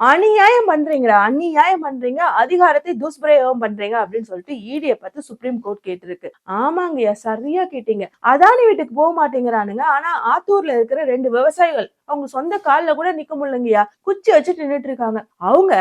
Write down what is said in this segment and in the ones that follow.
அநியாயம் பண்றீங்க அநியாயம் பண்றீங்க அதிகாரத்தை துஷ்பிரயோகம் பண்றீங்க அப்படின்னு சொல்லிட்டு ஈடிய பார்த்து சுப்ரீம் கோர்ட் கேட்டிருக்கு. ஆமாங்கய்யா சரியா கேட்டீங்க. அதானி வீட்டுக்கு போக மாட்டேங்கிறானுங்க. ஆனா ஆத்தூர்ல இருக்கிற ரெண்டு விவசாயிகள் அவங்க சொந்த கால்ல கூட நிக்க முடியலங்கய்யா குச்சி வச்சு நின்னுட்டு இருக்காங்க. அவங்க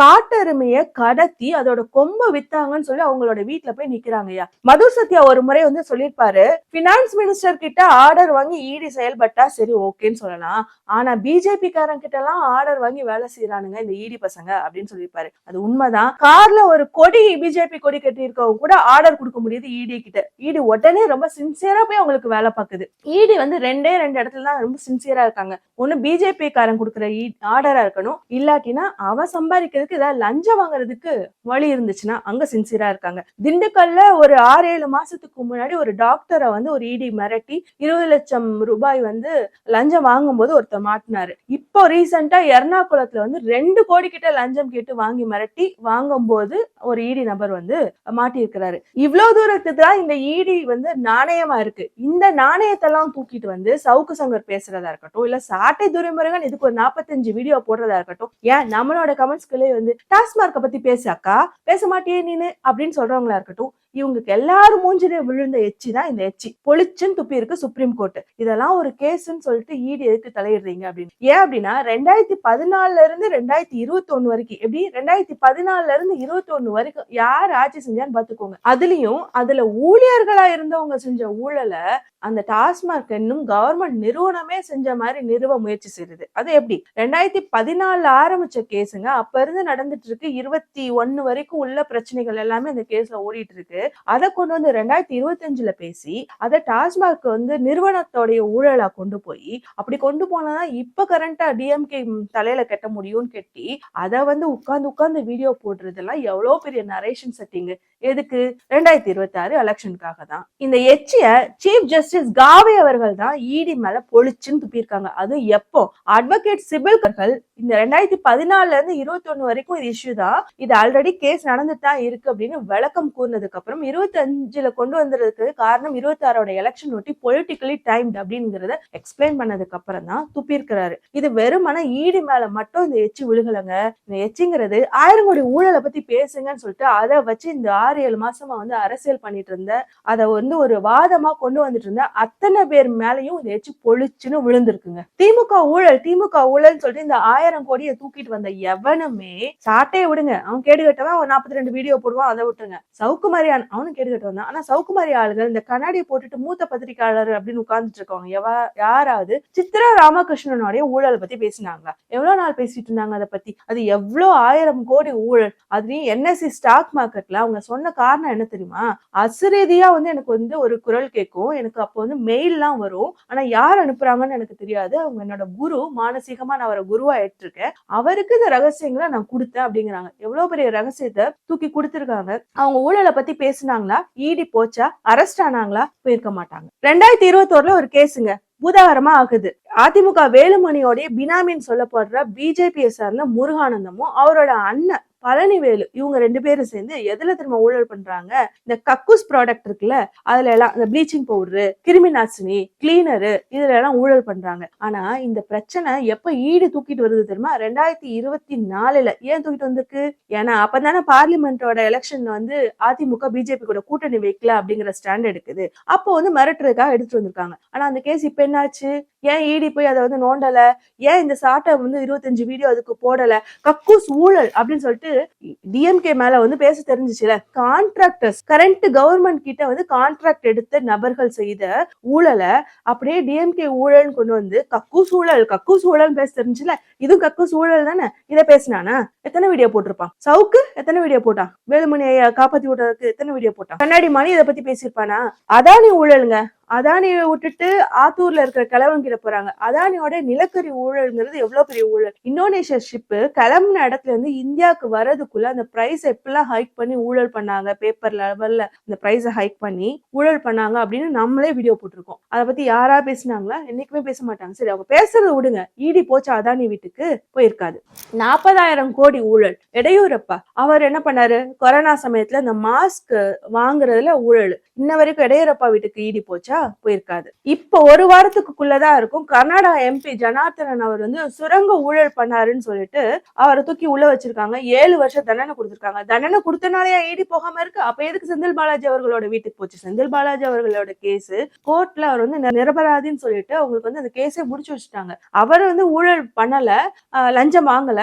காட்டெருமைய கடத்தி அதோட கொம்ப வித்தாங்கன்னு சொல்லி அவங்களோட வீட்டுல போய் நிக்கிறாங்கய்யா மது சத்யா ஒரு முறை வந்து சொல்லியிருப்பாரு பினான்ஸ் மினிஸ்டர் கிட்ட ஆர்டர் வாங்கி ஈடி செயல்பட்டா சரி ஓகேன்னு சொல்லலாம். ஆனா பிஜேபி காரங்க கிட்ட எல்லாம் ஆர்டர் வாங்கி வேலை செய்யறாங்க செய்யறானுங்க இந்த ஈடி பசங்க அப்படின்னு சொல்லியிருப்பாரு. அது உண்மைதான். கார்ல ஒரு கொடி பிஜேபி கொடி கட்டி இருக்கவங்க கூட ஆர்டர் கொடுக்க முடியுது இடி கிட்ட. ஈடி உடனே ரொம்ப சின்சியரா போய் அவங்களுக்கு வேலை பார்க்குது. ஈடி வந்து ரெண்டே ரெண்டு இடத்துல தான் ரொம்ப சின்சியரா இருக்காங்க. ஒன்னு பிஜேபி காரன் கொடுக்குற ஆர்டரா இருக்கணும். இல்லாட்டினா அவன் சம்பாதிக்கிறதுக்கு ஏதாவது லஞ்சம் வாங்குறதுக்கு வழி இருந்துச்சுன்னா அங்க சின்சியரா இருக்காங்க. திண்டுக்கல்ல ஒரு ஆறு ஏழு மாசத்துக்கு முன்னாடி ஒரு டாக்டரை வந்து ஒரு இடி மிரட்டி இருபது லட்சம் ரூபாய் வந்து லஞ்சம் வாங்கும்போது ஒருத்தர் மாட்டினாரு. இப்போ ரீசெண்டா எர்ணாகுளத்துல வந்து ரெண்டு கோடி கிட்ட லஞ்சம் கேட்டு வாங்கி மிரட்டி வாங்கும்போது ஒரு இடி நபர் வந்து மாட்டியிருக்கிறாரு. இவ்வளவு தூரத்துக்கு தான் இந்த இடி வந்து நாணயமா இருக்கு. இந்த நாணயத்தெல்லாம் தூக்கிட்டு வந்து சவுக்கு சங்கர் பேசுறதா இருக்கட்டும் இல்ல சாட்டை துரைமுருகன் இதுக்கு ஒரு நாற்பத்தஞ்சு வீடியோ போடுறதா இருக்கட்டும் ஏன் நம்மளோட கமெண்ட்ஸ்களே வந்து டாஸ்மார்க்கை பத்தி பேசு அக்கா பேச மாட்டியே நீனு அப்படின்னு சொல்றவங்களா இருக்கட்டும் இவங்களுக்கு எல்லாரும் மூஞ்சிலே விழுந்த எச்சி தான் இந்த எச்சி. பொழிச்சுன்னு துப்பி இருக்கு சுப்ரீம் கோர்ட் இதெல்லாம் ஒரு கேஸ்ன்னு சொல்லிட்டு ஈடு எதுக்கு தலையிடுறீங்க அப்படின்னு. ஏன் அப்படின்னா ரெண்டாயிரத்தி பதினாலுல இருந்து ரெண்டாயிரத்தி இருபத்தி ஒண்ணு வரைக்கும் எப்படி? ரெண்டாயிரத்தி பதினாலுல இருந்து இருபத்தி ஒண்ணு வரைக்கும் யார் ஆட்சி செஞ்சான்னு பாத்துக்கோங்க அதுலயும் அதுல ஊழியர்களா இருந்தவங்க செஞ்ச ஊழலை அந்த டாஸ்மாக் என்னும் கவர்மெண்ட் நிறுவனமே செஞ்ச மாதிரி நிறுவ முயற்சி செய்யுது அது எப்படி? ரெண்டாயிரத்தி பதினாலுல ஆரம்பிச்ச கேஸுங்க அப்ப இருந்து நடந்துட்டு இருக்கு இருபத்தி ஒன்னு வரைக்கும் உள்ள பிரச்சனைகள் எல்லாமே இந்த கேஸ்ல ஓடிட்டு இருக்கு. அதை கொண்டு வந்து ரெண்டாயிரத்தி இருபத்தஞ்சுல பேசி அதை டாஸ்மாக் வந்து நிறுவனத்தோடைய ஊழலா கொண்டு போய் அப்படி கொண்டு போனா இப்ப கரண்டா டிஎம்கே தலையில கட்ட முடியும்னு கட்டி அதை வந்து உட்கார்ந்து உட்கார்ந்து வீடியோ போடுறதெல்லாம் எவ்வளவு பெரிய நரேஷன் செட்டிங் எதுக்கு? ரெண்டாயிரத்தி இருபத்தி ஆறு எலெக்ஷனுக்காக தான். இந்த எச்சிய சீஃப் ஜஸ்டிஸ் காவே அவர்கள் தான் இடி மேல பொழிச்சுன்னு துப்பியிருக்காங்க. அதுவும் எப்போ? அட்வொகேட் சிபில் இந்த ரெண்டாயிரத்தி பதினாலுல இருந்து இருபத்தி ஒண்ணு வரைக்கும் இது இஷ்யூ தான். இது ஆல்ரெடி கேஸ் நடந்துட்டு தான் இருக்கு அப்படின்னு விளக்கம் கூறினதுக்கு அப்புறம் இருபத்தி அஞ்சுல கொண்டு வந்ததுக்கு காரணம் இருபத்தி ஆறோட எலெக்ஷன் ஒட்டி பொலிட்டிக்கலி டைம்ட் அப்படிங்கறத எக்ஸ்பிளைன் பண்ணதுக்கு அப்புறம் தான் துப்பியிருக்கிறாரு இது வெறுமன ஈடு மேல மட்டும் இந்த எச்சி விழுகலங்க. இந்த எச்சிங்கிறது ஆயிரம் கோடி ஊழலை பத்தி பேசுங்கன்னு சொல்லிட்டு அதை வச்சு இந்த ஆறு ஏழு மாசமா வந்து அரசியல் பண்ணிட்டு இருந்த அதை வந்து ஒரு வாதமா கொண்டு வந்துட்டு இருந்த அத்தனை பேர் மேலயும் இந்த எச்சி பொழிச்சுன்னு விழுந்திருக்குங்க. திமுக ஊழல் திமுக ஊழல்னு சொல்லிட்டு இந்த ஆயிரம் கோடியை தூக்கிட்டு வந்த எவனுமே சாட்டையை விடுங்க. அவன் கேடு கட்டவன் ஒரு நாற்பத்தி ரெண்டு வீடியோ போடுவான் அதை விட்டுருங்க. சவுக்குமாரி அவனும் கேட்டுக்கிட்டு வந்தான். ஆனா சவுக்குமாரி ஆளுகள் இந்த கண்ணாடியை போட்டுட்டு மூத்த பத்திரிகையாளர் அப்படின்னு உட்கார்ந்துட்டு இருக்கவங்க எவா யாராவது சித்ரா ராமகிருஷ்ணனுடைய ஊழலை பத்தி பேசினாங்க. எவ்வளவு நாள் பேசிட்டு இருந்தாங்க அதை பத்தி? அது எவ்வளவு ஆயிரம் கோடி ஊழல்? அதுலயும் என்எஸ்சி ஸ்டாக் மார்க்கெட்ல அவங்க சொன்ன காரணம் என்ன தெரியுமா? அசுரீதியா வந்து எனக்கு வந்து ஒரு குரல் கேட்கும். எனக்கு அப்போ வந்து மெயில்லாம் வரும். ஆனா யார் அனுப்புறாங்கன்னு எனக்கு தெரியாது. அவங்க என்னோட குரு மானசீகமா நான் அவரை குருவா ஏற்றிருக்கேன். அவருக்கு இந்த ரகசியங்களை நான் கொடுத்தேன் அப்படிங்கிறாங்க. எவ்வளவு பெரிய ரகசியத்தை தூக்கி கொடுத்திருக்காங்க. அவங்க ஊழலை பத்தி பேசினாங்களா? ஈடி போச்சா? அரெஸ்ட் ஆனாங்களா? போயிருக்க மாட்டாங்க. ரெண்டாயிரத்தி இருபத்தோருல ஒரு கேஸுங்க. பூதாகரமா ஆகுது. அதிமுக வேலுமணியோடைய பினாமின்னு சொல்லப்படுற பிஜேபியை சார்ந்த முருகானந்தமும் அவரோட அண்ணன் பழனிவேலு இவங்க ரெண்டு பேரும் சேர்ந்து எதுல திரும்ப ஊழல் பண்றாங்க? இந்த கக்கூஸ் ப்ராடக்ட் இருக்குல்ல அதுல எல்லாம் இந்த ப்ளீச்சிங் பவுடரு கிருமி நாசினி கிளீனரு இதுல எல்லாம் ஊழல் பண்றாங்க. ஆனா இந்த பிரச்சனை எப்ப ஈடு தூக்கிட்டு வருது தெரியுமா? ரெண்டாயிரத்தி இருபத்தி நாலுல. ஏன் தூக்கிட்டு வந்திருக்கு? ஏன்னா அப்பதானே பார்லிமெண்டோட எலெக்ஷன் வந்து அதிமுக பிஜேபி கூட கூட்டணி வைக்கல அப்படிங்கிற ஸ்டாண்ட் எடுக்குது. அப்போ வந்து மிரட்டுறதுக்காக எடுத்துட்டு வந்திருக்காங்க. ஆனா அந்த கேஸ் இப்ப என்னாச்சு? ஏன் ஈடி போய் அதை வந்து நோண்டல? ஏன் இந்த சாட்டை வந்து இருபத்தஞ்சு வீடியோ அதுக்கு போடல? கக்கூஸ் ஊழல் அப்படின்னு சொல்லிட்டு டிஎம்கே மேல வந்து பேச தெரிஞ்சுச்சுல. கான்ட்ராக்டர்ஸ் கரண்ட் கவர்மெண்ட் கிட்ட வந்து கான்ட்ராக்ட் எடுத்த நபர்கள் செய்த ஊழலை அப்படியே டிஎம்கே ஊழல்னு கொண்டு வந்து கக்கு சூழல் கக்கு சூழல் பேச தெரிஞ்சுல இதுவும் கக்கு சூழல் தானே? இதை பேசினானா? எத்தனை வீடியோ போட்டிருப்பான்? சவுக்கு எத்தனை வீடியோ போட்டான் வேலுமணி ஐயா காப்பாத்தி விடுறதுக்கு எத்தனை வீடியோ போட்டான்? கண்ணாடி மணி இதை பத்தி பேசியிருப்பானா? அதானே ஊழலுங்க. அதானியை விட்டுட்டு ஆத்தூர்ல இருக்கிற கிழவங்கிட்ட போறாங்க. அதானியோட நிலக்கரி ஊழல்ங்கிறது எவ்வளவு பெரிய ஊழல்? இந்தோனேஷியா ஷிப்பு கிளம்புன இடத்துல இருந்து இந்தியாவுக்கு வர்றதுக்குள்ள அந்த பிரைஸ் எப்பெல்லாம் ஹைக் பண்ணி ஊழல் பண்ணாங்க? பேப்பர் லெவல்ல அந்த பிரைஸை ஹைக் பண்ணி ஊழல் பண்ணாங்க அப்படின்னு நம்மளே வீடியோ போட்டிருக்கோம். அதை பத்தி யாரா பேசினாங்களா? என்னைக்குமே பேச மாட்டாங்க. சரி அவங்க பேசுறத விடுங்க. ஈடி போச்சு அதானி வீட்டுக்கு போயிருக்காது. நாற்பதாயிரம் கோடி ஊழல். இடையூரப்பா அவர் என்ன பண்ணாரு? கொரோனா சமயத்துல இந்த மாஸ்க் வாங்குறதுல ஊழல். இன்ன வரைக்கும் இடையூரப்பா வீட்டுக்கு ஈடி போச்சா? போயிருக்குதா போயிருக்காது. இப்போ ஒரு வாரத்துக்குள்ளதான் இருக்கும். கர்நாடகா எம்பி ஜனார்த்தனன் அவர் வந்து சுரங்க ஊழல் பண்ணாருன்னு சொல்லிட்டு அவரை தூக்கி உள்ள வச்சிருக்காங்க. ஏழு வருஷம் தண்டனை கொடுத்துருக்காங்க. தண்டனை கொடுத்தனாலயா ஈடி போகாம இருக்கு. அப்ப எதுக்கு செந்தில் பாலாஜி அவர்களோட வீட்டுக்கு போச்சு? செந்தில் பாலாஜி அவர்களோட கேஸ் கோர்ட்ல அவர் வந்து நிரபராதின்னு சொல்லிட்டு அவங்களுக்கு வந்து அந்த கேஸை முடிச்சு வச்சுட்டாங்க. அவர் வந்து ஊழல் பண்ணல லஞ்சம் வாங்கல.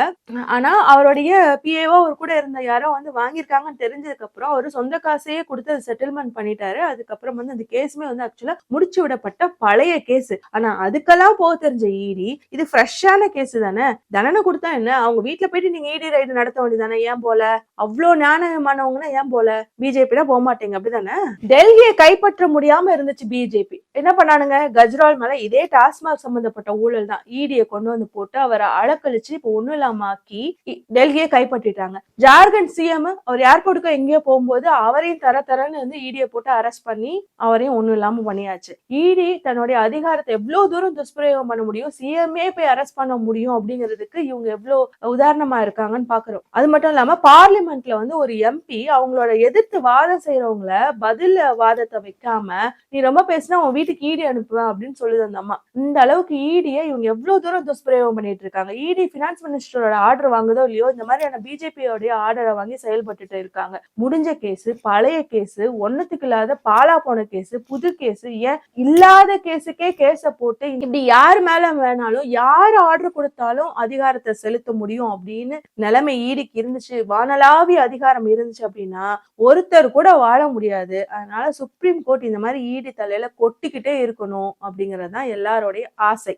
ஆனா அவருடைய பிஏஓ அவர் கூட இருந்த யாரோ வந்து வாங்கியிருக்காங்கன்னு தெரிஞ்சதுக்கு அப்புறம் அவர் சொந்த காசையே கொடுத்து அதை செட்டில்மெண்ட் பண்ணிட்டாரு. அதுக்கப்புறம் வந்து அந்த கேஸுமே வந்து ஆக்சுவலி முடிச்சு விடப்பட்ட பழைய கேஸ். ஆனா அதுக்கெல்லாம் போக தெரிஞ்ச ஈடி இது ஃப்ரெஷ்ஷான கேஸ் தானே? தண்டனை கொடுத்தா என்ன? அவங்க வீட்டுல போயிட்டு நீங்க இடி ரைடு நடத்த வேண்டியதானே ஏன் போல? அவ்வளோ ஞானமானவங்கன்னா ஏன் போல? பிஜேபினா போக மாட்டீங்க அப்படிதானே? டெல்லியை கைப்பற்ற முடியாம இருந்துச்சு பிஜேபி என்ன பண்ணானுங்க? கஜ்ரால் மேல இதே டாஸ்மாக் சம்பந்தப்பட்ட ஊழல் தான். இடியை கொண்டு வந்து போட்டு அவரை அழக்கழிச்சு இப்போ ஒண்ணும் இல்லாம ஆக்கி இ- டெல்லியை கைப்பற்றிட்டாங்க. ஜார்க்கண்ட் சிஎம் அவர் ஏர்போர்ட்டுக்கு எங்கேயோ போகும்போது அவரையும் தர தரன்னு வந்து ஈடியை போட்டு அரெஸ்ட் பண்ணி அவரையும் ஒண்ணும் இல்லாம பண்ணியாச்சு. ஈடி தன்னுடைய அதிகாரத்தை எவ்வளவு தூரம் துஷ்பிரயோகம் பண்ண முடியும் சிஎம்ஏ போய் அரெஸ்ட் பண்ண முடியும் அப்படிங்கிறதுக்கு இவங்க எவ்வளவு உதாரணமா இருக்காங்கன்னு பாக்குறோம். அது மட்டும் இல்லாம பார்லிமெண்ட்ல வந்து ஒரு எம்பி அவங்களோட எதிர்த்து வாதம் செய்யறவங்கள பதில் வாதத்தை வைக்காம நீ ரொம்ப பேசினா உன் வீட்டுக்கு ஈடி அனுப்புவேன் அப்படின்னு சொல்லுது அந்த அம்மா. இந்த அளவுக்கு ஈடியை இவங்க எவ்வளவு தூரம் துஷ்பிரயோகம் பண்ணிட்டு இருக்காங்க. இடி பினான்ஸ் மினிஸ்டரோட ஆர்டர் வாங்குதோ இல்லையோ இந்த மாதிரியான பிஜேபியோடைய ஆர்டரை வாங்கி செயல்பட்டுட்டு இருக்காங்க. முடிஞ்ச கேஸ் பழைய கேஸ் ஒன்னத்துக்கு இல்லாத பாலா போன கேஸ் புது கேஸ் ஏன் இல்லாத கேஸுக்கே கேஸை போட்டு இப்படி யார் மேல வேணாலும் யார் ஆர்டர் கொடுத்தாலும் அதிகாரத்தை செலுத்த முடியும் அப்படின்னு நிலைமை ஈடிக்கு இருந்துச்சு. வானலாவிய அதிகாரம் இருந்துச்சு அப்படின்னா ஒருத்தர் கூட வாழ முடியாது. அதனால சுப்ரீம் கோர்ட் இந்த மாதிரி ஈடி தலையில கொட்டிக்கிட்டே இருக்கணும் அப்படிங்கறது தான் எல்லாரோடைய ஆசை.